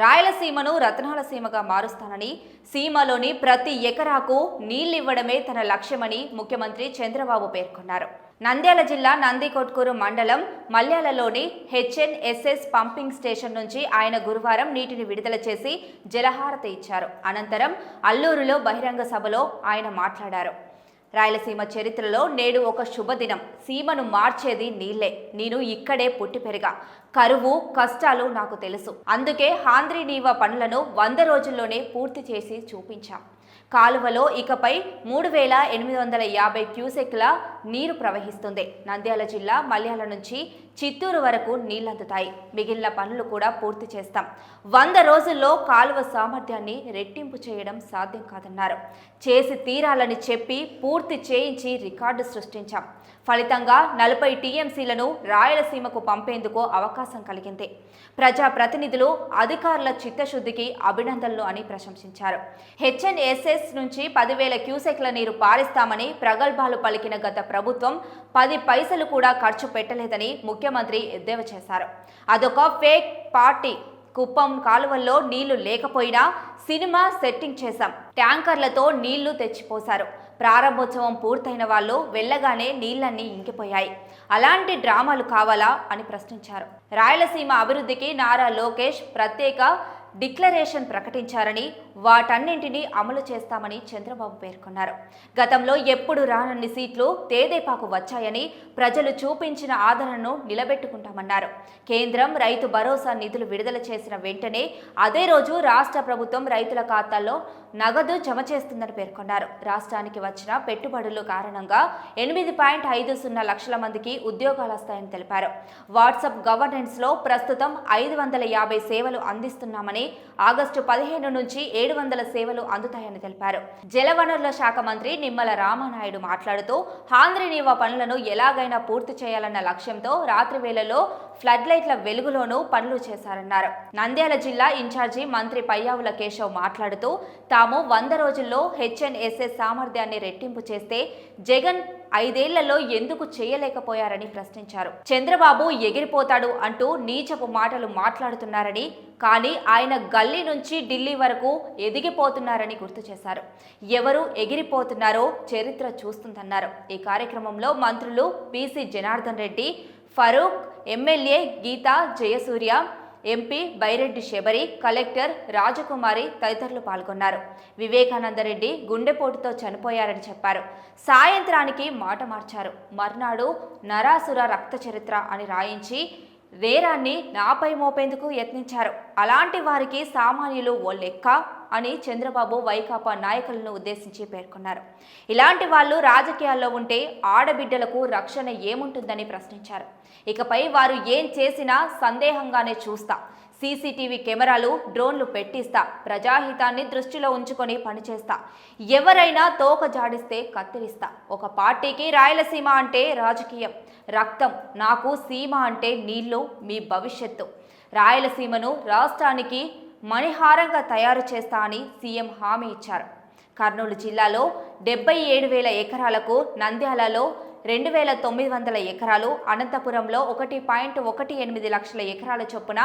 రాయలసీమను రత్నాల సీమగా మారుస్తానని సీమలోని ప్రతి ఎకరాకు నీళ్ళివ్వడమే తన లక్ష్యమని ముఖ్యమంత్రి చంద్రబాబు పేర్కొన్నారు. నంద్యాల జిల్లా నందికొట్కూరు మండలం మల్యాలలోని హెచ్ఎన్ఎస్ఎస్ పంపింగ్ స్టేషన్ నుంచి ఆయన గురువారం నీటిని విడుదల చేసి జలహారత ఇచ్చారు. అనంతరం అల్లూరులో బహిరంగ సభలో ఆయన మాట్లాడారు. రాయలసీమ చరిత్రలో నేడు ఒక శుభదినం. సీమను మార్చేది నీళ్ళే. నేను ఇక్కడే పుట్టి పెరిగా. కరువు కష్టాలు నాకు తెలుసు. అందుకే హాంద్రీనీవ పనులను వంద రోజుల్లోనే పూర్తి చేసి చూపించాం. కాలువలో ఇకపై మూడు వేల ఎనిమిది వందల యాభై క్యూసెక్ల నీరు ప్రవహిస్తుంది. నంద్యాల జిల్లా మల్యాల నుంచి చిత్తూరు వరకు నీళ్ళందుతాయి మిగిలిన పనులు కూడా పూర్తి చేస్తాం. వంద రోజుల్లో కాలువ సామర్థ్యాన్ని రెట్టింపు చేయడం సాధ్యం కాదన్నారు. చేసి తీరాలని చెప్పి పూర్తి చేయించి రికార్డు సృష్టించాం. ఫలితంగా నలభై టీఎంసీలను రాయలసీమకు పంపేందుకు అవకాశం కలిగింది. ప్రజాప్రతినిధులు అధికారుల చిత్తశుద్ధికి అభినందనలు అని ప్రశంసించారు. హెచ్ఎన్ఎస్ఎస్ నుంచి పదివేల క్యూసెక్ల నీరు పారిస్తామని ప్రగల్భాలు పలికిన గత ప్రభుత్వం పది పైసలు కూడా ఖర్చు పెట్టలేదని ముఖ్యమంత్రి ఎద్దేవా చేశారు. అదొక ఫేక్ పార్టీ. కుప్పం కాలువల్లో నీళ్ళు లేకపోయినా సినిమా సెట్టింగ్ చేశాం. ట్యాంకర్లతో నీళ్ళు తెచ్చిపోశారు. ప్రారంభోత్సవం పూర్తయిన వాళ్ళు వెళ్ళగానే నీళ్ళన్నీ ఇంకిపోయాయి. అలాంటి డ్రామాలు కావాలా అని ప్రశ్నించారు. రాయలసీమ అభివృద్ధికి నారా లోకేష్ ప్రత్యేక డిక్లరేషన్ ప్రకటించారని వాటన్నింటినీ అమలు చేస్తామని చంద్రబాబు పేర్కొన్నారు. గతంలో ఎప్పుడు రానన్ని సీట్లు తేదేపాకు వచ్చాయని ప్రజలు చూపించిన ఆదరణను నిలబెట్టుకుంటామన్నారు. కేంద్రం రైతు భరోసా నిధులు విడుదల చేసిన వెంటనే అదే రోజు రాష్ట్ర ప్రభుత్వం రైతుల ఖాతాల్లో నగదు జమ చేస్తుందని పేర్కొన్నారు. రాష్ట్రానికి వచ్చిన పెట్టుబడుల కారణంగా ఎనిమిది పాయింట్ ఐదు సున్నా లక్షల మందికి ఉద్యోగాలు వస్తాయని తెలిపారు. వాట్సాప్ గవర్నెన్స్లో ప్రస్తుతం ఐదు వందల యాభై సేవలు అందిస్తున్నామని ఆగస్టు పదిహేను నుంచి ఏడు వందల సేవలు అందుతాయని తెలిపారు. జలవనరుల శాఖ మంత్రి నిమ్మల రామానాయుడు మాట్లాడుతూ హాంద్రినీవ పనులను ఎలాగైనా పూర్తి చేయాలన్న లక్ష్యంతో రాత్రి వేళలో ఫ్లడ్ లైట్ల వెలుగులోనూ పనులు చేశారన్నారు. నంద్యాల జిల్లా ఇన్ఛార్జి మంత్రి పయ్యావుల కేశవ్ మాట్లాడుతూ తాము వంద రోజుల్లో హెచ్ఎన్ఎస్ఎస్ సామర్థ్యాన్ని రెట్టింపు చేస్తే జగన్ ఐదేళ్ళలో ఎందుకు చేయలేకపోయారని ప్రశ్నించారు. చంద్రబాబు ఎగిరిపోతాడు అంటూ నీచపు మాటలు మాట్లాడుతున్నారని కానీ ఆయన గల్లీ నుంచి ఢిల్లీ వరకు ఎదిగిపోతున్నారని గుర్తు చేశారు. ఎవరు ఎగిరిపోతున్నారో చరిత్ర చూస్తుందన్నారు. ఈ కార్యక్రమంలో మంత్రులు BC Janardhan Reddy Farooq MLA Geetha Jayasurya MP Byreddy Shabari collector Rajakumari తదితరులు పాల్గొన్నారు. వివేకానందరెడ్డి గుండెపోటుతో చనిపోయారని చెప్పారు. సాయంత్రానికి మాట మార్చారు. మర్నాడు నరాసుర రక్త చరిత్ర అని రాయించి నేరాన్ని నాపై మోపేందుకు యత్నించారు. అలాంటి వారికి సామాన్యులు ఓ లెక్క అని చంద్రబాబు వైకాపా నాయకులను ఉద్దేశించి పేర్కొన్నారు. ఇలాంటి వాళ్ళు రాజకీయాల్లో ఉంటే ఆడబిడ్డలకు రక్షణ ఏముంటుందని ప్రశ్నించారు. ఇకపై వారు ఏం చేసినా సందేహంగానే చూస్తా. సీసీటీవీ కెమెరాలు డ్రోన్లు పెట్టిస్తా ప్రజాహితాన్ని దృష్టిలో ఉంచుకొని పనిచేస్తా. ఎవరైనా తోక జాడిస్తే కత్తిరిస్తా. ఒక పార్టీకి రాయలసీమ అంటే రాజకీయం. రక్తం నాకు సీమ అంటే నీళ్ళు మీ భవిష్యత్తు. రాయలసీమను రాష్ట్రానికి మణిహారంగా తయారు చేస్తా అని సీఎం హామీ ఇచ్చారు. కర్నూలు జిల్లాలో డెబ్బై ఏడు వేల ఎకరాలకు నంద్యాలలో రెండు వేల తొమ్మిది వందల ఎకరాలు. అనంతపురంలో ఒకటి పాయింట్ ఒకటి ఎనిమిది లక్షల ఎకరాల చొప్పున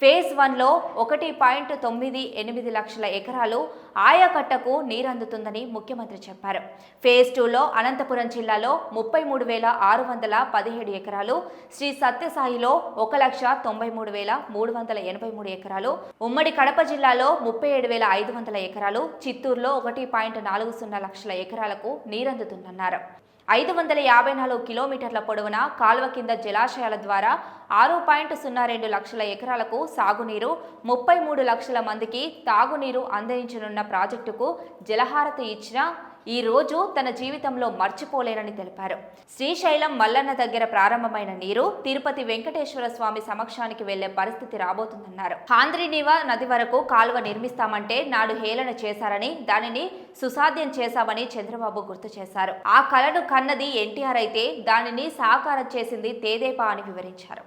ఫేజ్ వన్లో ఒకటి పాయింట్ తొమ్మిది ఎనిమిది లక్షల ఎకరాలు ఆయాకట్టకు నీరందుతుందని ముఖ్యమంత్రి చెప్పారు. ఫేజ్ టూలో అనంతపురం జిల్లాలో ముప్పై మూడు వేల ఆరు వందల పదిహేడు ఎకరాలు శ్రీ సత్యసాయిలో ఒక లక్ష తొంభై మూడు వేల మూడు వందల ఎనభై మూడు ఎకరాలు ఉమ్మడి కడప జిల్లాలో ముప్పై ఏడు వేల ఐదు వందల ఎకరాలు చిత్తూరులో ఒకటి పాయింట్ నాలుగు సున్నా లక్షల ఎకరాలకు నీరందుతుందన్నారు. ఐదు వందల యాభై నాలుగు కిలోమీటర్ల పొడవున కాలువ కింద జలాశయాల ద్వారా ఆరు పాయింట్ సున్నా రెండు లక్షల ఎకరాలకు సాగునీరు ముప్పై మూడు లక్షల మందికి తాగునీరు అందించనున్న ప్రాజెక్టుకు జలహారతి ఇచ్చిన ఈ రోజు తన జీవితంలో మర్చిపోలేనని తెలిపారు. శ్రీశైలం మల్లన్న దగ్గర ప్రారంభమైన నీరు తిరుపతి వెంకటేశ్వర స్వామి సమక్షానికి వెళ్ళే పరిస్థితి రాబోతుందన్నారు. హాంద్రినీవా నది వరకు కాలువ నిర్మిస్తామంటే నాడు హేళన చేశారని దానిని సుసాధ్యం చేశామని చంద్రబాబు గుర్తు చేశారు. ఆ కలను కన్నది ఎన్టీఆర్ అయితే దానిని సాకారం చేసింది తేదేపా అని వివరించారు.